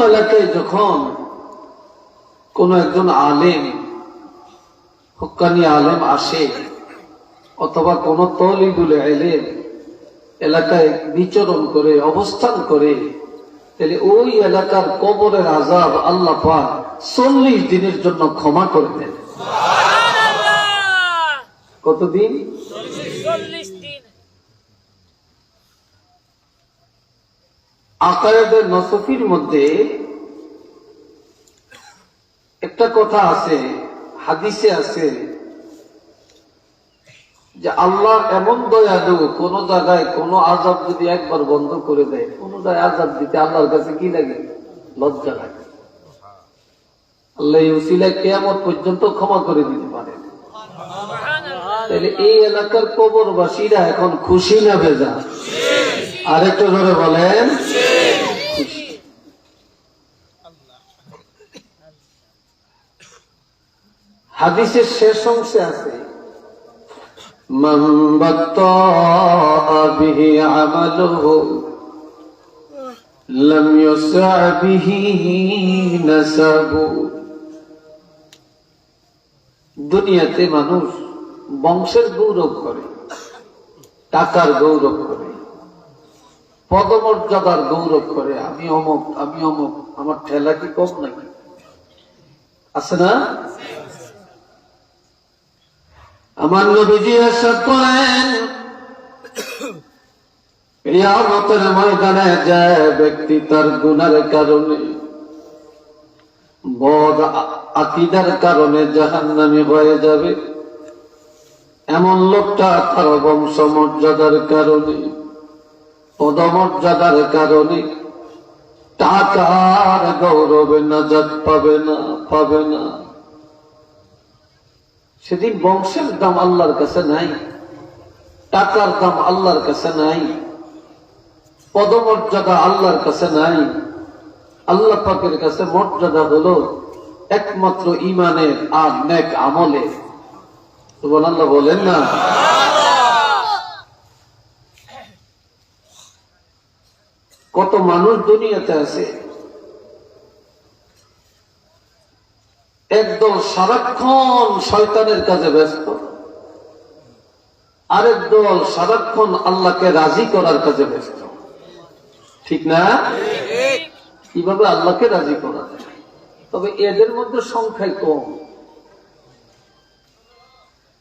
এলাকায় যখন কোন একজন আলেম হকানি আলেম আসে অথবা কোন তলিগুলে এলেম এলাকায় বিচরণ করে অবস্থান করে তাহলে ওই এলাকার কবরের আজাব আল্লাহ পাক চল্লিশ দিনের জন্য ক্ষমা করে দেন। কতদিন? চল্লিশ নসফির মধ্যে একটা কথা আছে হাদিসে আছে যে আল্লাহ এমন দয়ালু কোন জায়গায় কোন আজাব যদি একবার বন্ধ করে দেয় কোন জায়গায় আজাব দিতে আল্লাহর কাছে কি লাগে? লজ্জা লাগে। আল্লাহ এই উসিলায় কেয়ামত পর্যন্ত ক্ষমা করে দিতে পারে। তাহলে এই এলাকার কবরবাসীরা এখন খুশি না ভেজা? আরেকটু ধরে বলেন। হাদিসের শেষ অংশে আছে من بطأ به عمله لم يسع به نسبه দুনিয়াতে মানুষ বংশের গৌরব করে টাকার গৌরব করে পদমর্যাদার গৌরব করে আমি অমুক আমি অমুক আমার ঠেলা কি কম নাকি আছে না আমার নবীজি এরশাদ করেন, কিয়ামতের ময়দানে যে ব্যক্তি তার গুনার কারণে, বদ আকিদার কারণে জাহান্নামী হয়ে যাবে, এমন লোকটা তার বংশ মর্যাদার কারণে, পদমর্যাদার কারণে টাকার গৌরবে নাজাত পাবে না পাবে না। সেদিন বংশের দাম আল্লাহর কাছে নাই, টাকার দাম আল্লাহর কাছে নাই, পদমর্যাদা আল্লাহর কাছে নাই। আল্লাহ পাকের কাছে মর্যাদা হলো একমাত্র ইমানের আর নেক আমলে। আল্লাহ বলেন না? কত মানুষ দুনিয়াতে আছে একদল সারাক্ষণ শয়তানের কাজে ব্যস্ত, আরেক দল সারাক্ষণ আল্লাহকে রাজি করার কাজে ব্যস্ত। ঠিক না? কীভাবে আল্লাহকে রাজি করা তবে এদের মধ্যে সংখ্যায় কম।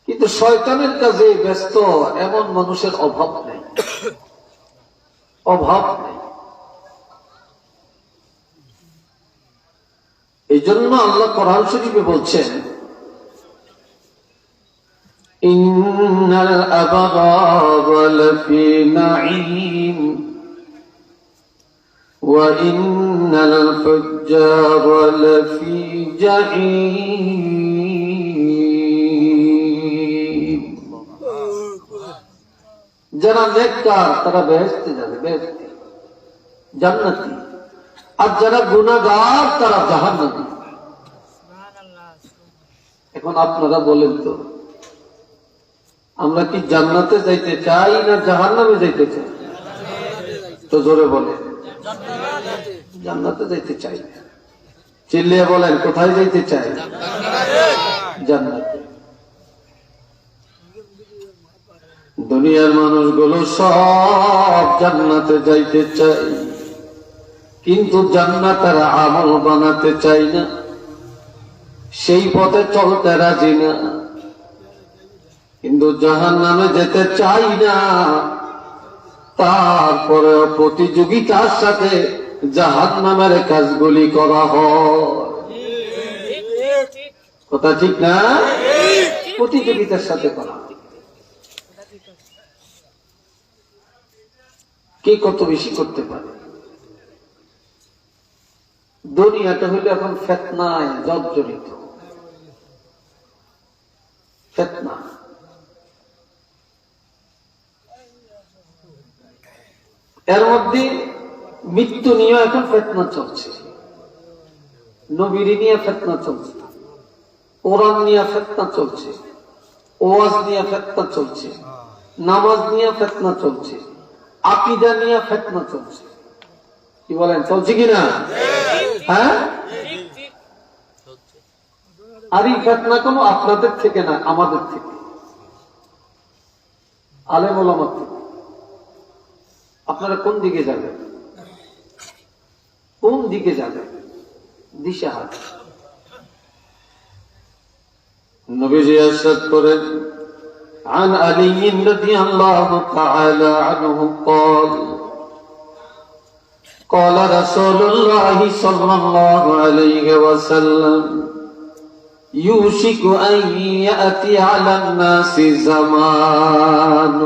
কিন্তু শয়তানের কাজে ব্যস্ত এমন মানুষের অভাব নেই। অভাব নেই। এই জন্য আল্লাহ কোরআন শরীফে বলছেন যারা নেককার তারা বেহেশতে যাবে বেহেশতে। জান্নাতি। আর যারা গুণাগার তারা জাহান নদী এখন আপনারা বলেন তো আমরা কি জান্নাতে যাইতে চাই না জাহান নামে যাইতে চাই? তো জোরে বলেন। জান্নাতে যাইতে চাই চিল্লিয়ে বলেন কোথায় যাইতে চাই? জান্নাতে। দুনিয়ার মানুষগুলো সব জান্নাতে যাইতে চাই। কিন্তু জান্নাতের আমল বানাতে চাই না। সেই পথে চলতে রাজি না। কিন্তু জাহান নামে যেতে চাই না। তারপরে প্রতিযোগিতার সাথে জাহান নামের কাজগুলি করা হয়। কথা ঠিক না? প্রতিযোগিতার সাথে করা কে কত বেশি করতে পারে? দুনিয়াটা হইলে এখন ফেতনায় জর্জরিত। ফেতনা। এর মধ্যে মৃত্যু নিয়ে এখন ফেতনা চলছে। নবীরি নিয়ে ফেতনা চলছে। কোরআন নিয়ে ফেতনা চলছে। ওয়াজ নিয়ে ফেতনা চলছে। নামাজ নিয়ে ফেতনা চলছে। আকিদা নিয়ে ফেতনা চলছে। কি বলেন, চলছে কিনা? হ্যাঁ ঠিক ঠিক আর এই ঘটনা কোনো আপনাদের থেকে না আমাদের থেকে আলেম ওলামার থেকে আপনারা কোন দিকে যাবেন কোন দিকে যাবেন দিশাহার নবীজি আরশাদ করেন عن علي رضي الله تعالى عنه قال قال رسول الله صلى الله عليه وسلم يوشك أن يأتي على الناس زمان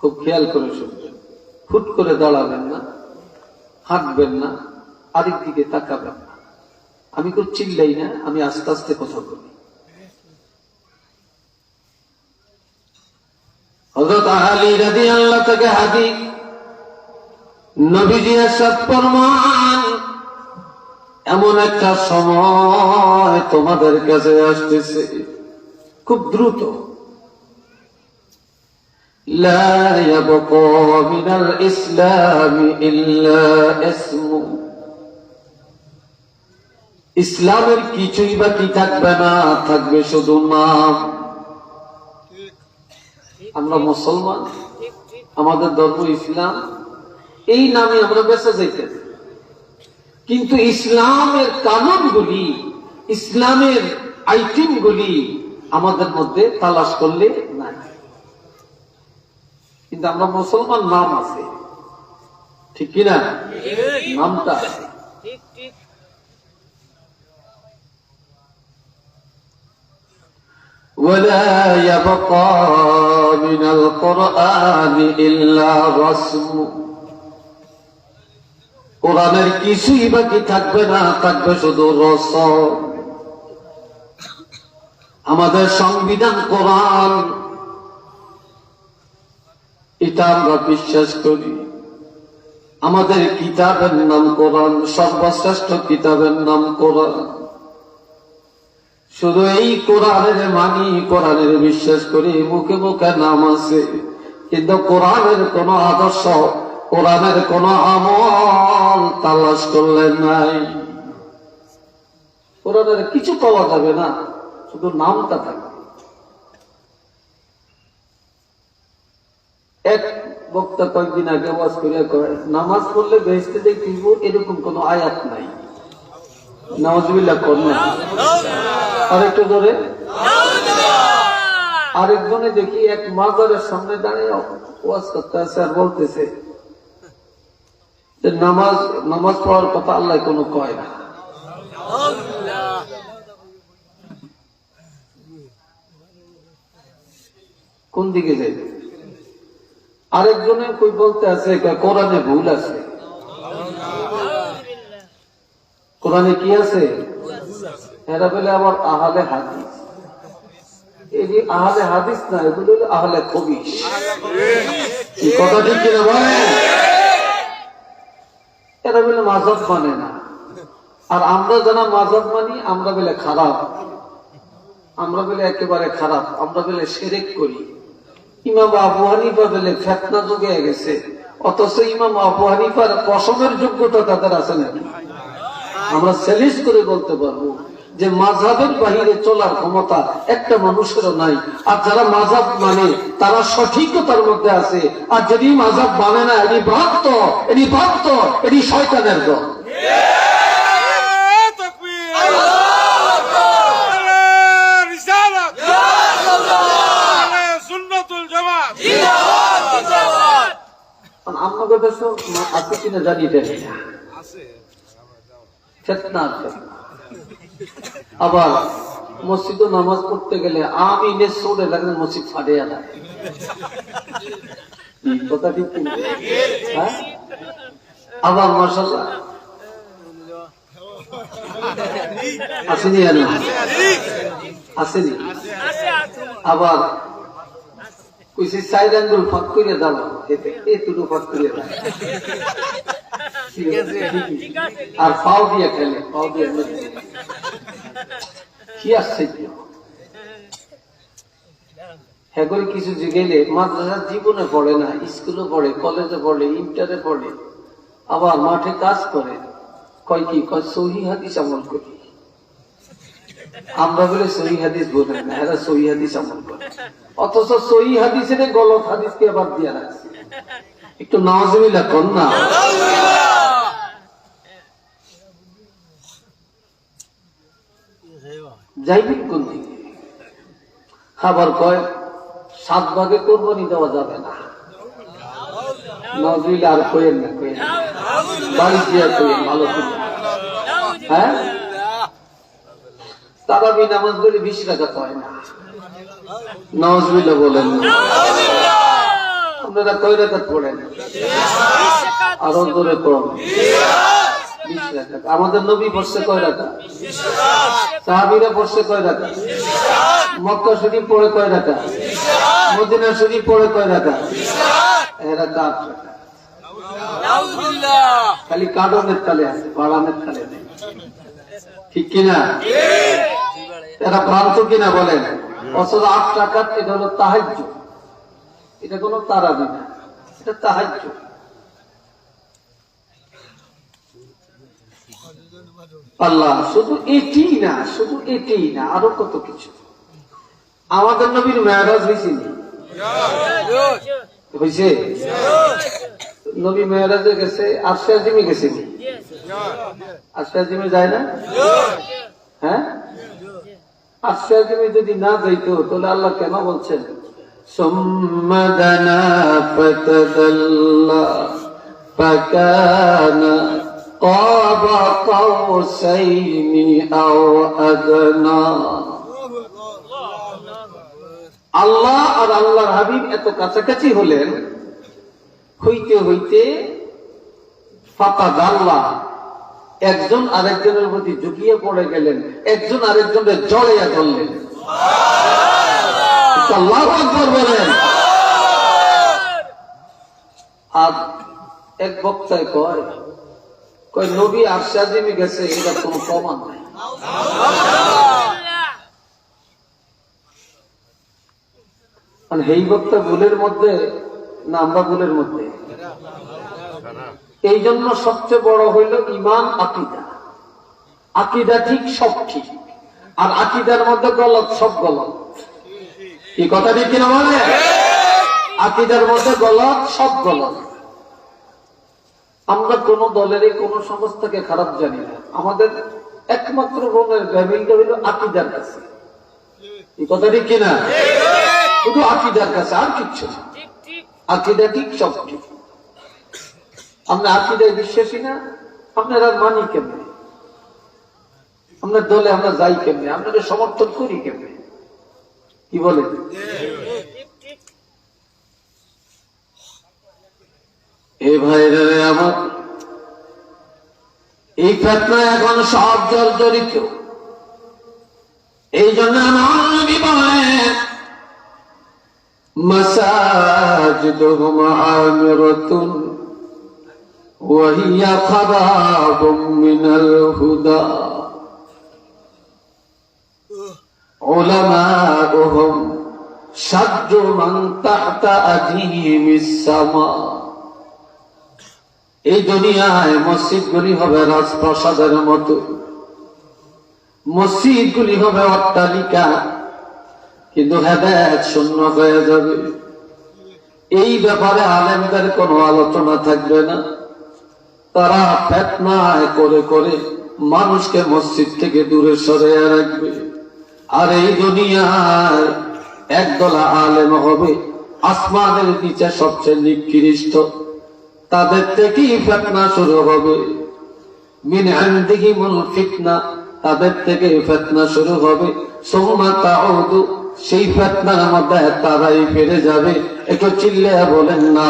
খুব খেয়াল করে শুনবেন ফুট করে দাঁড়াবেন না হাঁটবেন না আরেক দিকে তাকাবেন না আমি খুব চিল্লাই না আমি আস্তে আস্তে কথা বলি হজরত আলী রাদি আল্লাহ থেকে হাদি নবীজি এরশাদ ফরমান এমন একটা সময় তোমাদের কাছে আসতেছে খুব দ্রুত لا يبقى من الإسلام إلا اسمه ইসলামের কিছুই বাকি থাকবে না থাকবে শুধু নাম আমরা মুসলমান ঠিক ঠিক আমাদের ধর্ম ইসলাম এই নামে আমরা বেঁচে যাইতেন কিন্তু ইসলামের কানুনগুলি ইসলামের আইটেমগুলি আমাদের মধ্যে তালাশ করলে নাই কিন্তু আমরা মুসলমান নাম আছে ঠিক কিনা নামটা আছে ঠিক ঠিক ولا يبقى من القرآن إلا رسم কোরআনের কিছুই বাকি থাকবে না, থাকবে শুধু রসম আমাদের সংবিধান, কোরআন। এটা আমরা বিশ্বাস করি। আমাদের কিতাবের নাম কোরআন, সর্বশ্রেষ্ঠ কিতাবের নাম কোরআন। শুধু এই কোরআনের মানি, কোরআনের বিশ্বাস করি, মুখে মুখে নাম আছে। কিন্তু কোরআনের কোন আদর্শ কোরআনের কোন আমল তালাশ করলে নাই। কোরআনের কিছু পাওয়া যাবে না, শুধু নামটা থাকবে। এক বক্তা কয়েকদিন আগে ওয়াজ করিয়া কয়, নামাজ পড়লে বেহেস্তে দেখিব এরকম কোন আয়াত নাই। নওয়াজবিল্লাহ করুন আরেকটু ধরে। আরেকজনে দেখি এক মাজারের সামনে দাঁড়িয়ে ওয়াজ করতে আছে আর বলতেছে যে নামাজ নামাজ পড়ার কথা আল্লাহ কোনো কয় না। কোন দিকে যাইবে আরেকজনে কই বলতে আছে কোরআনে ভুল আছে। কোরআনে কি আছে? এরা বলে আবার আহালে হাদিস। এই আহলে হাদিস না, এগুলো হলো আহলে খবিস কথা ঠিক কিনা বলে এরা বলে মাঝব মানে না। আর আমরা যারা মাঝব মানি, আমরা বলে খারাপ। আমরা বলে একেবারে খারাপ। আমরা বলে সেরেক করি। ইমাম আবু হানিফা বলে ফেতনা যুগে গেছে। অথচ ইমাম আবু হানিফার পশমের যোগ্যতা তাদের আছে না আমরা সেলিস করে বলতে পারব। যে মাঝাবের বাহিরে চলার ক্ষমতা একটা মানুষেরও নাই। আর যারা মাঝাব মানে তারা সঠিকতার মধ্যে আছে। আর যদি মাঝাব মানে না এটি ভক্ত এটি ভক্ত এটি শয়তানের দল। আপনাদের কাছে আছে কিনে জানিয়ে দেন আছে ফেতনা ফেতনা আবার মসজিদে নামাজ পড়তে গেলে আমি নে সরে লাগলে মসজিদ যায় কি কথা ঠিক হ্যাঁ? আবার মাসাল্লাহ আসেনি না? আসেনি? আবার কইছে সাইড আঙ্গুল ফাঁক করে দাও। এতে এতটুকু ফাঁক করে দাও। ঠিক আছে? আর পাও দিয়ে খেলে পাও দিয়ে কি আসছে হ্যাঁ করে কিছু জিগেলে মাদ্রাসার জীবনে পড়ে না স্কুলে পড়ে কলেজে পড়ে ইন্টারে পড়ে আবার মাঠে কাজ করে। কয় কি? কয় সহি হাদিস আমল করি। আমরা বলে সহি হাদিস বোঝেন না এরা সহি হাদিস আমল করে। অথচ সহি হাদিসের গলত হাদিসকে আবার দিয়ে রাখছে। একটু নওয়াজমিল্লা কর না। যাইবেন কোন দিকে? কয়, সাত ভাগে কোরবানি দেওয়া যাবে না। নজরিল আর কইেন না কইেন বাড়ি ভালো করে। হ্যাঁ? তারা বি নামাজ বলে বিশ হয় না। নজরিল বলেন না। আপনারা কয় রাখাত পড়েন। আরও বিশ রাখাত আমাদের নবী বসছে কয় রাখা সাহাবিরা বসছে কয় রাখা মক্কা শরীফ পড়ে কয় রাখা মদিনা শরীফ পড়ে কয় রাখা এরা কাপ খালি কাডনের তালে আছে বাড়ানের তালে নেই। ঠিক কিনা? এরা ভ্রান্ত কিনা বলেন? অথচ আট টাকার এটা হলো তাহাজ্য এটা কোনো তারাবি না, এটা তাহাজ্য আল্লাহ, শুধু এটি না, শুধু এটি না, আরও কত কিছু। আমাদের নবীর মেয়ারাজ হয়েছিল হয়েছে? নবী মেয়ারাজে গেছে আশ্বাস জিমে গেছে আশ্বাস জিমে যায় না? হ্যাঁ? জিমে যদি না যাইতো, তাহলে আল্লাহ কেন বলছেন? ثم دنا فتدلى فكان قاب قوسين أو أدنى আল্লাহ আর আল্লাহর হাবিব এত কাছাকাছি হলেন হইতে হইতে ফাতা দাল্লা একজন আরেকজনের প্রতি ঝুঁকিয়ে পড়ে গেলেন একজন আরেকজনের জড়াইয়া ধরলেন আল্লাহ নাই। মানে এই বক্তা ভুলের মধ্যে না আমরা ভুলের মধ্যে? এই জন্য সবচেয়ে বড় হইল ইমান, আকিদা। আকিদা ঠিক, সব ঠিক। আর আকিদার মধ্যে গলত, সব গলত। কি কথা ঠিক কিনা বলে আকিদার মধ্যে গলত সব গলত। আমরা কোন দলেরই কোন সংস্থাকে খারাপ জানি না। আমাদের একমাত্র রোগের ব্যামিলটা হইল আকিদার কাছে। এই কথা ঠিক কিনা? শুধু আকিদার কাছে আর কিচ্ছু না। আকিদা ঠিক সব ঠিক। আমরা আকিদায় বিশ্বাসী না আপনারা মানি কেমনে? আমরা দলে আমরা যাই কেমনে? আপনাদের সমর্থন করি কেমনে? কি বলে ঠিক ঠিক এ ভাইরা রে আমার এই ফেতনা এখন সব জল জড়িত এই জন্য আমার নবী বলেন مساجدهم عامرة وهي خراب من الهدى علماؤهم شد من تحت أديم السماء এই দুনিয়ায় মসজিদগুলি হবে রাজপ্রাসাদের মতো মসজিদগুলি হবে অট্টালিকা কিন্তু হেদায়ত শূন্য হয়ে যাবে এই ব্যাপারে আলেমদের কোনো আলোচনা থাকবে না তারা ফেতনায় করে করে মানুষকে মসজিদ থেকে দূরে সরে রাখবে আর এই দুনিয়ায় একদলা আলেম হবে আসমানের নিচে সবচেয়ে নিকৃষ্ট। তাদের থেকেই ফেতনা শুরু হবে। তাদের থেকে ফেতনা শুরু হবে। সেই ফেতনার মধ্যে তারাই ফিরে যাবে। একটু চিল্লে বলেন না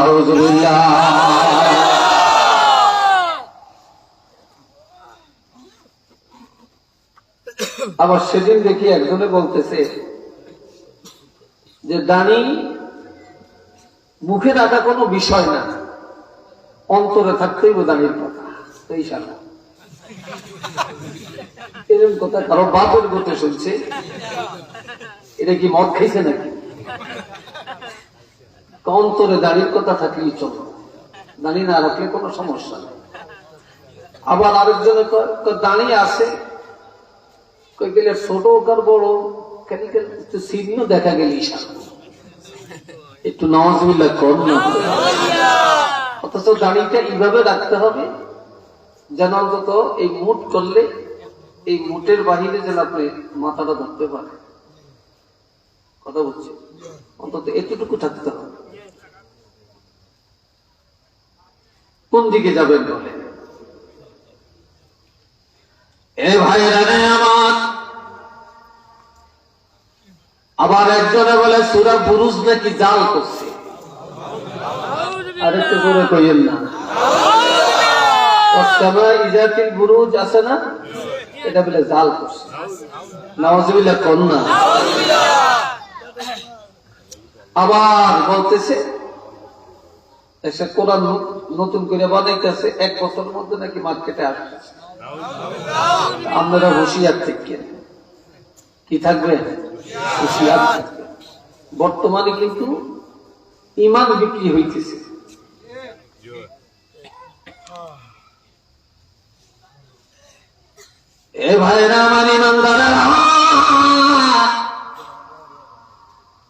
আবার সেদিন দেখি একজনে বলতেছে যে, দানি, মুখে রাখা কোনো বিষয় না। অন্তরে থাকতেই দানির কথা। এই সালা এরকম কথা কারও বাপের মতো শুনছে। এটা কি মদ খাইছে নাকি? অন্তরে দাঁড়ির কথা থাকলেই চলো। দাঁড়ি না রাখলে কোনো সমস্যা নেই। আবার আরেকজনে দাঁড়িয়ে কই গেলে ছোট কার বড়? কেন একটু চিহ্ন দেখা গেল একটু নওয়াজবিল্লা কর অথচ দাড়িটা এইভাবে রাখতে হবে? যেন অন্তত এই মুট করলে এই মুটের বাহিরে যেন আপনি মাথাটা ধরতে পারে কথা বলছি? অন্তত এতটুকু থাকতে হবে। কোন দিকে যাবেন বলে এ ভাইরা আমার আবার একজনে বলে সুরা বুরুজ নাকি জাল করছে? আরেকটু করে কইেন না। অসময় ইজাতিল বুরুজ আছে না? এটা বলে জাল করছে। আবার বলতেছে এসে কোরআন নতুন করে বানাইতেছে এক বছরের মধ্যে নাকি মার্কেটে আসতেছে। আপনারা হুশিয়ার থেকে। কি থাকবে? বর্তমানে কিন্তু ইমান বিক্রি হইতেছে।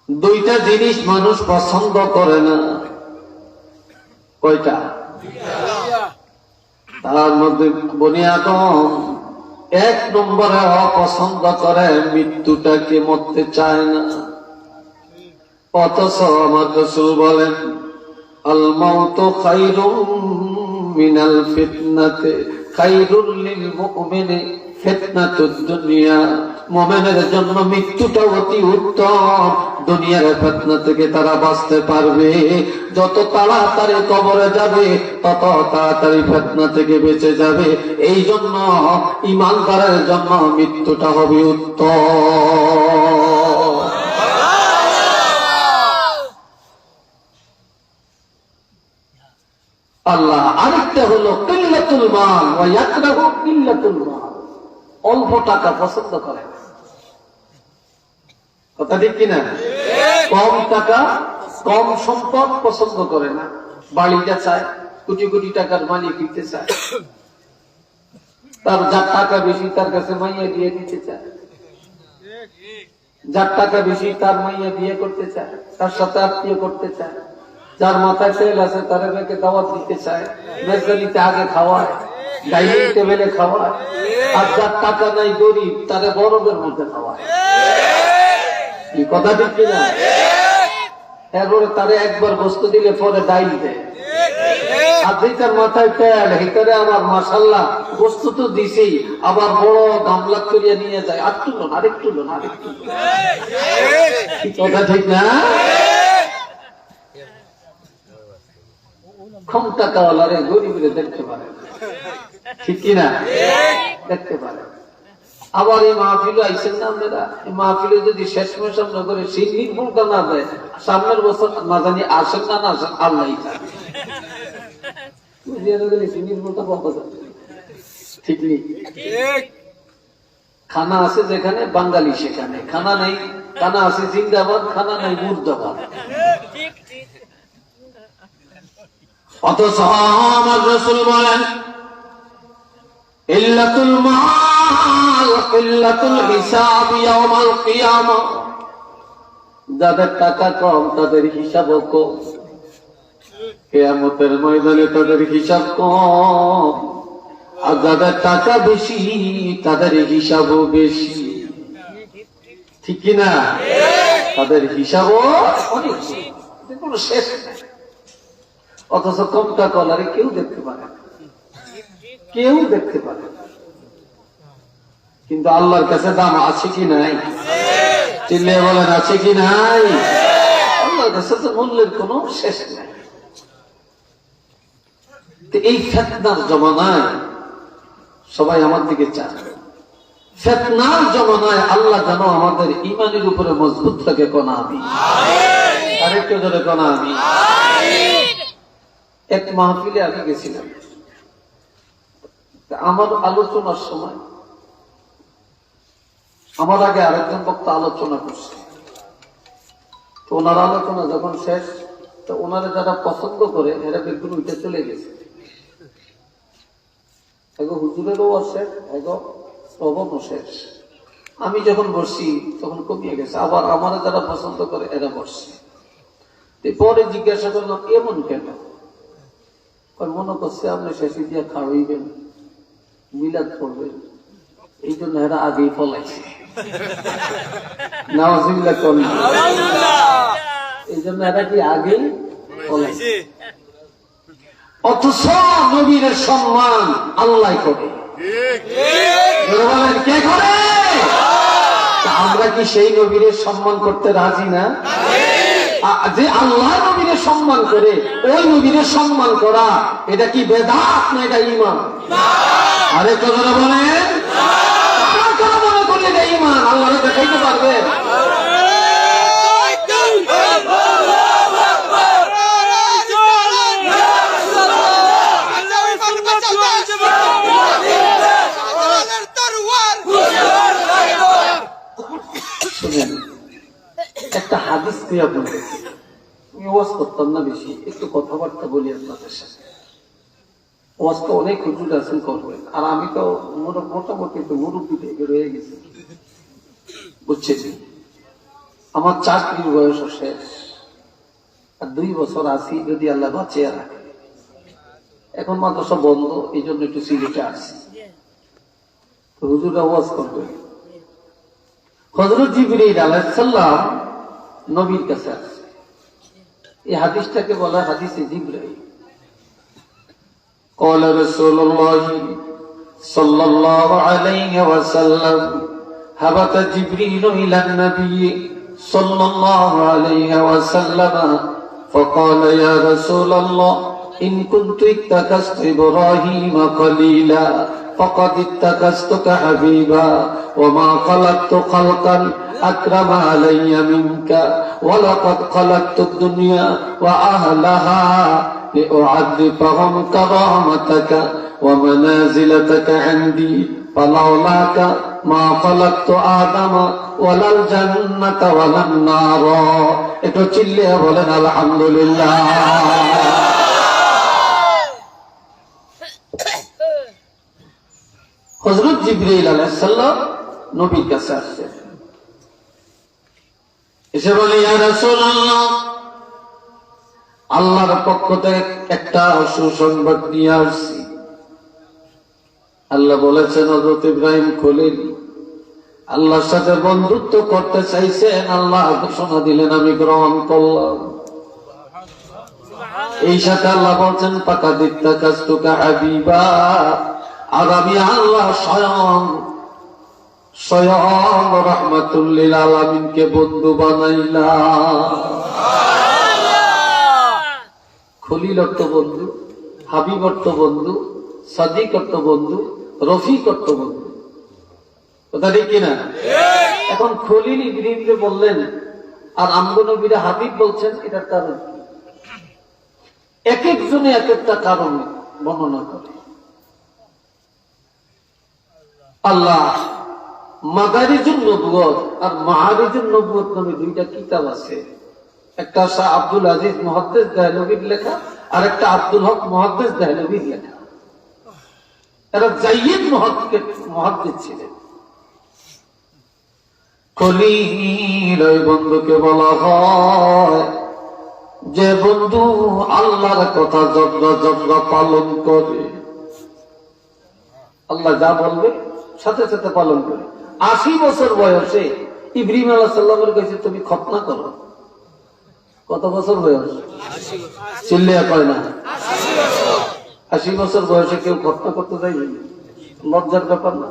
দুইটা জিনিস মানুষ পছন্দ করে না। কয়টা? তার মধ্যে বনিয়াদম এক নম্বরে অপছন্দ করে, মৃত্যুটাকে মরতে চায় না। অথচ আমার রসুল বলেন আলমাও তো খাইরুম মিনাল ফিতনাতে, খাইরুল লিল মুমিনি ফিতনাতুদ দুনিয়া মুমিনের জন্য মৃত্যুটা অতি উত্তম। দুনিয়ার ফিতনা থেকে তারা বাঁচতে পারবে। যত তাড়াতাড়ি কবরে যাবে, তত তাড়াতাড়ি ফিতনা থেকে বেঁচে যাবে। এই জন্য ইমানদারের জন্য মৃত্যুটা হবে উত্তম। আল্লাহ আরেকটা হলো কিল্লাতুল মাল, ওয়া ইয়াকরাহু কিল্লাতুল মাল। অল্প টাকা পছন্দ করে। কথা ঠিক কিনা? কম টাকা, কম সম্পদ পছন্দ করে না। বাড়িটা চায়, কোটি কোটি টাকার মালিক দিতে চায়। তার যার টাকা বেশি, তার কাছে মাইয়া দিয়ে দিতে চায়। যার টাকা বেশি, তার মাইয়া বিয়ে করতে চায়। তার সাথে আত্মীয় করতে চায়। যার মাথায় তেল আছে, তার মেয়েকে দাওয়াত দিতে চায়। মেজবানিতে আগে খাওয়ায়, ডাইনিং টেবিলে খাওয়ায়। আর যার টাকা নাই গরিব, তারে বরফের মধ্যে খাওয়ায়। এই কথা ঠিক কিনা এরপরে তারে একবার বস্তু দিলে পরে ডাইল দেয় আর যেটার মাথায় তেল, হেটারে আমার মাসাল্লাহ বস্তু তো দিছেই, আবার বড় গামলা করিয়া নিয়ে যায়। আর তুলুন আরেকটু লোন আরেকটু লোন। কথা ঠিক না? কম টাকাওয়ালারে গরিবরে দেখতে পারে ঠিক কিনা দেখতে পারে আবার এই মাহফিলে আইসেন না আপনারা? এই মাহফিলে যদি শেষ মেশ আমরা করে সেই নির্ভরটা না দেয় সামনের বছর না জানি আসেন না না আসেন আল্লাহ ঠিক নেই? খানা আছে যেখানে বাঙালি সেখানে। খানা নেই খানা আছে জিন্দাবাদ খানা নাই মুর্দাবাদ। ঠিক ঠিক। অথচ আমার রসুল বলেন ইল্লাতুল মাল, ইল্লাতুল হিসাব ইয়াউমাল কিয়ামা। যাদের টাকা কম, তাদের হিসাবও কম। কেয়ামতের ময়দানে তাদের হিসাব কম। আর যাদের টাকা বেশি, তাদের হিসাবও বেশি। ঠিক কিনা তাদের হিসাবও অনেক। কোনো শেষ। অথচ কমটা কলারে কেউ দেখতে পারে না। কেউ দেখতে পারে কিন্তু আল্লাহর কাছে দাম আছে কি নাই? চিল্লে বলেন আছে কি নাই? আল্লাহর কাছে তো মূল্যের কোনো শেষ নাই। এই ফেতনার জমানায় সবাই আমার দিকে চায়। ফেতনার জমানায় আল্লাহ যেন আমাদের ইমানের উপরে মজবুত থাকে কোনা আমি আরেকটু ধরে কোনা আমি এক মাহফিলে আমি গেছিলাম। আমার আলোচনার সময় আমার আগে আরেকজন বক্তা আলোচনা করছে। তো ওনার আলোচনা যখন শেষ, তো ওনারা যারা পছন্দ করে, এরা বেগুন উঠে চলে গেছে। এগো হুজুরেরও শেষ, এগো শ্রবণও শেষ। আমি যখন বসছি, তখন কমিয়ে গেছে। আবার আমার যারা পছন্দ করে, এরা বসছে। পরে জিজ্ঞাসা করলাম, এমন কেন? মনে করছে আপনি শেষে দিয়ে খাওয়াইবেন। মিলাদ করবেন এই জন্য এরা আগেই পলাইছে। নাওয়াজিল্লা করলেন এই জন্য এরা কি আগেই পলাইছে। অথচ নবীর সম্মান আল্লাহ করে। কে করে? আমরা কি সেই নবীর সম্মান করতে রাজি না? যে আল্লাহ নবীর সম্মান করে ওই নবীর সম্মান করা এটা কি বেদাত না এটা ইমান একটা হাদিস আপনাদের আমি করতাম না বেশি একটু কথাবার্তা বলি আপনাদের সাথে। ওয়াজ তো অনেক হুজুর আছেন করবেন আর আমি তো মোটা- মোটামুটি একটু মুরব্বী থেকে রয়ে গেছি। বুঝছেন? আমার চাকরির বয়স শেষ। আর দুই বছর আছি যদি আল্লাহ বাঁচিয়ে রাখে। এখন মাদ্রাসা বন্ধ এই জন্য একটু সিলেটে আসছি। তো হুজুর আওয়াজ করবেন হজরত জিবরিল আলাইসাল্লাম নবীর কাছে আসছে। এই হাদিসটাকে বলা হাদিসে জিবরাইল। قال رسول الله صلى الله عليه وسلم هبط جبريل إلى النبي صلى الله عليه وسلم فقال يا رسول الله إن كنت اتخذت إبراهيم خليلا فقد اتخذتك حبيبا وما خلقت خلقا أكرم علي منك ولقد خلقت الدنيا وأهلها لأعذبهم كرامتك ومنازلتك عندي فلولاك ما خلقت آدم ولا الجنة ولا النار একটু চিল্লিয়ে বলেন আলহামদুলিল্লাহ হজরত জিবরাইল আলাইসাল্লাম নবীর কাছে আসছেন এসে বলে ইয়া রাসূলুল্লাহ আল্লাহর পক্ষ থেকে একটা সুসংবাদ নিয়ে আসছি। আল্লাহ বলেছেন হজরত ইব্রাহিম খলিল, আল্লাহর সাথে বন্ধুত্ব করতে চাইছেন, আল্লাহ ঘোষণা দিলেন, আমি গ্রহণ করলাম। এই সাথে আল্লাহ বলছেন পাকা দিত্তা কাস্তুকা হাবিবা। আর আমি আল্লাহ স্বয়ং স্বয়ং রহমাতুল্লিল আলমিনকে বন্ধু বানাইলাম। খলিল অর্থ বন্ধু হাবিব অর্থ বন্ধু সাদিক অর্থ বন্ধু রফিক অর্থ বন্ধু। কথা ঠিক কিনা? এখন খলিল ইব্রাহিমকে বললেন, আর আমগো নবীরা হাবিব বলছেন, এটার কারণ এক একজনে এক একটা কারণ বর্ণনা করে। আল্লাহ মাদারিজুল নবুয়ত আর মাহারিজুল নবুয়ত নামে দুইটা কিতাব আছে। একটা শাহ আব্দুল আজিজ মহাদ্দেশ দেহলবির লেখা, আর একটা আব্দুল হক মহাদ্দেশ দেহলবির লেখা। এরা জাইয়েদ মহাদ্দেশ ছিলেন। বন্ধুকে বলা হয়, যে বন্ধু আল্লাহর কথা যজ্ঞ যজ্ঞ পালন করে। আল্লাহ যা বলবে, সাথে সাথে পালন করে। আশি বছর বয়সে ইব্রাহিম আল্লাহ সাল্লামের কাছে তুমি খতনা করো। কত বছর বয়স? চিল্লিয়া কয় না? আশি বছর বয়সে কেউ খতনা করতে যাইবে লজ্জার ব্যাপার না।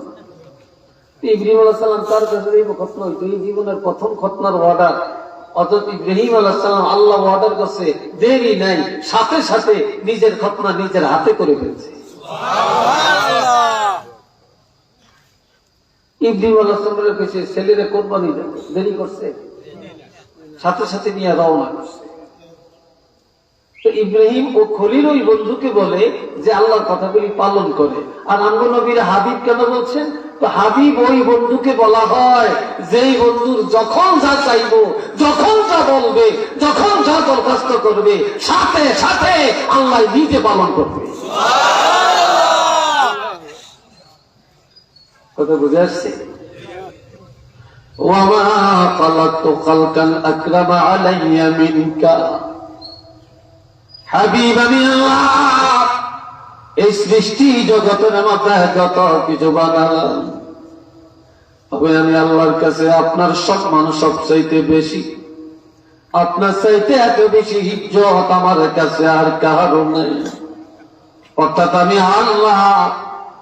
ইব্রাহিম আল্লাহ সাল্লাম তার কাছে খতনা এই জীবনের প্রথম খতনার অর্ডার অথচ ইব্রাহিম আল্লাহ আল্লাহ অর্ডার করছে, দেরি নাই, সাথে সাথে নিজের খতনা নিজের হাতে করে ফেলছে। ইব্রাহিম আল্লাহ সাল্লামের কাছে ছেলেরা কোরবানি দেরি করছে? সাথে সাথে নিয়ে রওনা করছে। তো ইব্রাহিম ও খলিল ওই বন্ধুকে বলে যে আল্লাহর কথাগুলি পালন করে। আর আঙ্গ নবীর হাবিব কেন বলছেন তো হাবিব ওই বন্ধুকে বলা হয় যেই বন্ধুর যখন যা চাইব যখন যা বলবে যখন যা দরখাস্ত করবে সাথে সাথে আল্লাহ নিজে পালন করবে। কথা বুঝে আসছে? وما خلقت خلقا أكرم علي منك হাবিব আমি আল্লাহ এই সৃষ্টি জগতের মাথায় যত কিছু বানালাম তবে আমি আল্লাহর কাছে আপনার সম্মান সবচাইতে বেশি আপনার চাইতে এত বেশি ইজ্জত আমার কাছে আর কারো নেই অর্থাৎ আমি আল্লাহ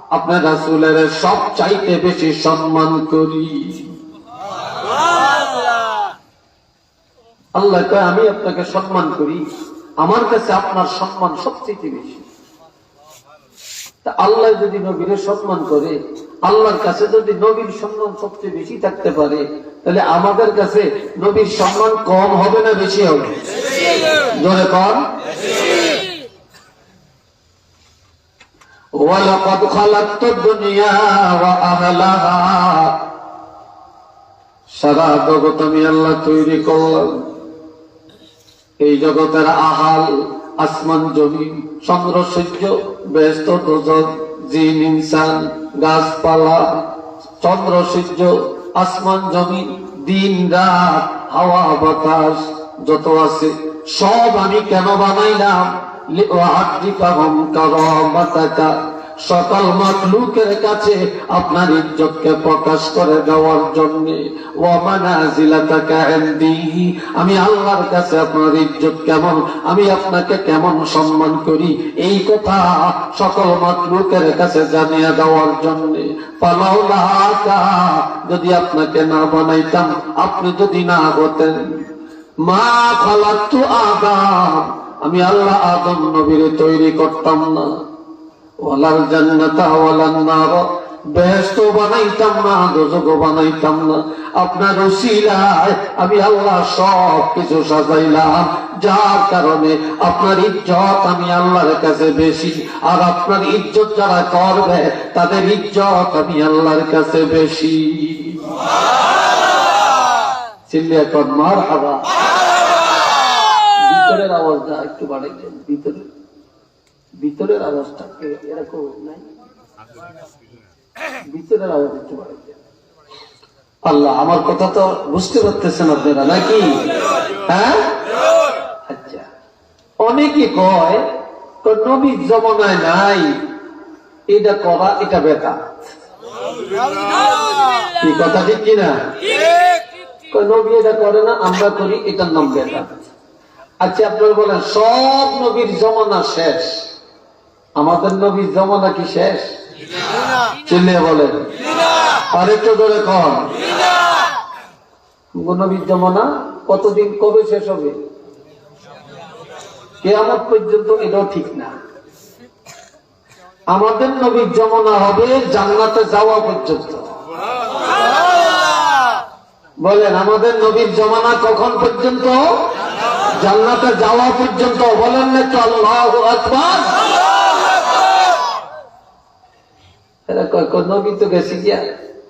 আপনার রাসুলের সব চাইতে বেশি সম্মান করি আল্লাহ কয় আমি আপনাকে সম্মান করি আমার কাছে আপনার সম্মান সবচেয়ে বেশি তা আল্লাহ যদি নবীর সম্মান করে আল্লাহর কাছে যদি নবীর সম্মান সবচেয়ে বেশি থাকতে পারে তাহলে আমাদের কাছে নবীর সম্মান কম হবে না বেশি হবে জোরে কম ولقد خلقت الدنيا وأهلها সারা জগৎ আমি আল্লাহ তৈরি করলাম। এই জগতের আহাল, আসমান, জমিন চন্দ্র সূর্য ব্যস্ত দোজক জিন, ইনসান, গাছপালা চন্দ্র সূর্য আসমান জমি দিন, রাত, হাওয়া, বাতাস, যত আছে, সব আমি কেন বানাইলাম? সকল মাকলুকের কাছে আপনার ইজ্জতকে প্রকাশ করে দেওয়ার জন্য। আমি আল্লাহর কাছে আপনার ইজ্জত কেমন? আমি আপনাকে কেমন সম্মান করি? এই কথা সকল মাকলুকের কাছে জানিয়ে দেওয়ার জন্য। যদি আপনাকে না বানাইতাম, আপনি যদি না হতেন। মা খালাতু আদম। আমি আল্লাহ আদম নবীর তৈরি করতাম না। বানাইতাম না বানাইতাম না। আপনার উসিলায় আমি আল্লাহ সব কিছু সাজাইলাম। যার কারণে আপনার ইজ্জত আমি আল্লাহর কাছে বেশি। আর আপনার ইজ্জত যারা করবে, তাদের ইজ্জত আমি আল্লাহর কাছে বেশি। চিল্লিয়া কর মার হাবা ভিতরের আওয়াজটা একটু বাড়াইছেন ভিতরে ভিতরের আওয়াজটা কে- এরকম নাই? ভিতরের আওয়াজ একটু আল্লাহ আমার কথা তো বুঝতে পারতেছেন আপনারা নাকি? হ্যাঁ? আচ্ছা। অনেকে কয় কয় নবীর জমানায় নাই। এটা করা এটা বেকার। এই কথা ঠিক কিনা নবী এটা করে না আমরা করি এটার নাম বেকার। আচ্ছা আপনারা বলেন সব নবীর জমানা শেষ। আমাদের নবীর জমানা কি শেষ? চিল্লিয়ে বলেন। আরেকটু ধরে কন। নবীর জমানা কতদিন কবে শেষ হবে? কেয়ামত পর্যন্ত এটাও ঠিক না। আমাদের নবীর জমানা হবে জান্নাতে যাওয়া পর্যন্ত। বলেন আমাদের নবীর জমানা কখন পর্যন্ত? জান্নাতে যাওয়া পর্যন্ত। বলেন না তো আল্লাহ আকবার? এরা কয় নবী তো গেছে গিয়া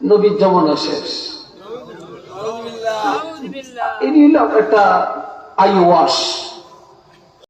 নবীর জমানা শেষ। এটি হলো একটা আই ওয়াশ